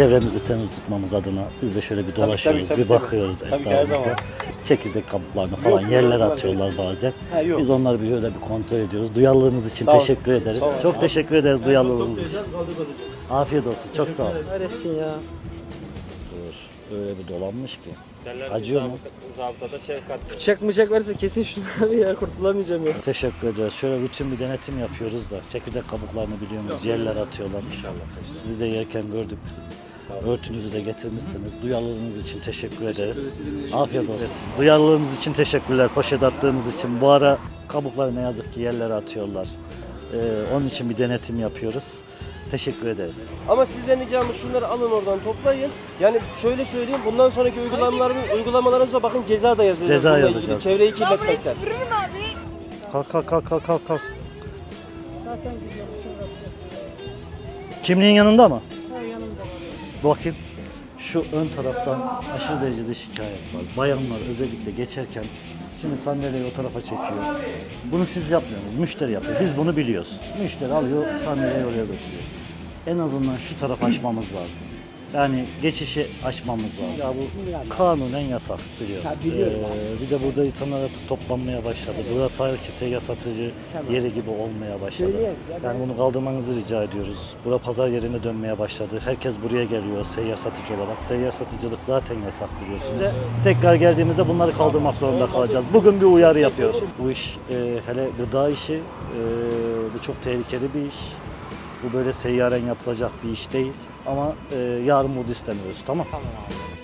çevremizi temiz tutmamız adına biz de şöyle bir dolaşıyoruz, tabii, bir tabii. bakıyoruz Tabii etrafımıza. Çekirdek kabuklarını falan Yok, yerlere yok, atıyorlar bazen. Ha, yok. Biz onları bir şöyle bir kontrol ediyoruz. Duyarlılığınız için Sağ teşekkür ederiz. Sağ. Çok teşekkür ederiz duyarlılığınız için. Afiyet olsun. Çok sağ ol. Neresin ya? Öyle bir dolanmış ki. Acıyor mu? Zabıtada şefkat. Bıçak bıçak varsa kesin şunları ya kurtulamayacağım ya. Teşekkür ederiz. Şöyle rutin bir denetim yapıyoruz da çekirdek kabuklarını biliyorsunuz. Yerler atıyorlar. Sizi de yerken gördük. Örtünüzü de getirmişsiniz. Duyarlılığınız için teşekkür ederiz. Afiyet olsun. Duyarlılığınız için teşekkürler. Poşet attığınız için. Bu ara kabukları ne yazık ki yerlere atıyorlar. Ee, onun için bir denetim yapıyoruz. Teşekkür ederiz. Ama sizden ricamız şunları alın oradan toplayın. Yani şöyle söyleyeyim bundan sonraki uygulamalarımız, uygulamalarımıza bakın ceza da yazacağız. Ceza bununla ilgili. yazacağız. Çevreyi kirletmekten. Kalk kalk kalk kalk kalk kalk. Kimliğin yanında mı? Bakayım. Şu ön taraftan aşırı derecede şikayet var. Bayanlar özellikle geçerken şimdi sandalyeyi o tarafa çekiyor. Bunu siz yapmıyorsunuz. Müşteri yapıyor. Biz bunu biliyoruz. Müşteri alıyor sandalyeyi oraya götürüyor. En azından şu tarafı açmamız lazım. Yani geçişi açmamız lazım. Ya bu kanunen yasak biliyorum. Ee, bir de burada insanlar artık toplanmaya başladı. Burası herkese seyyar satıcı yeri gibi olmaya başladı. Yani bunu kaldırmanızı rica ediyoruz. Bura pazar yerine dönmeye başladı. Herkes buraya geliyor seyyar satıcı olarak. Seyyar satıcılık zaten yasak biliyorsunuz. Tekrar geldiğimizde bunları kaldırmak zorunda kalacağız. Bugün bir uyarı yapıyoruz. Bu iş e, hele gıda işi e, bu çok tehlikeli bir iş. Bu böyle seyyaren yapılacak bir iş değil. Ama e, yarın burada istemiyoruz tamam. Tamam abi.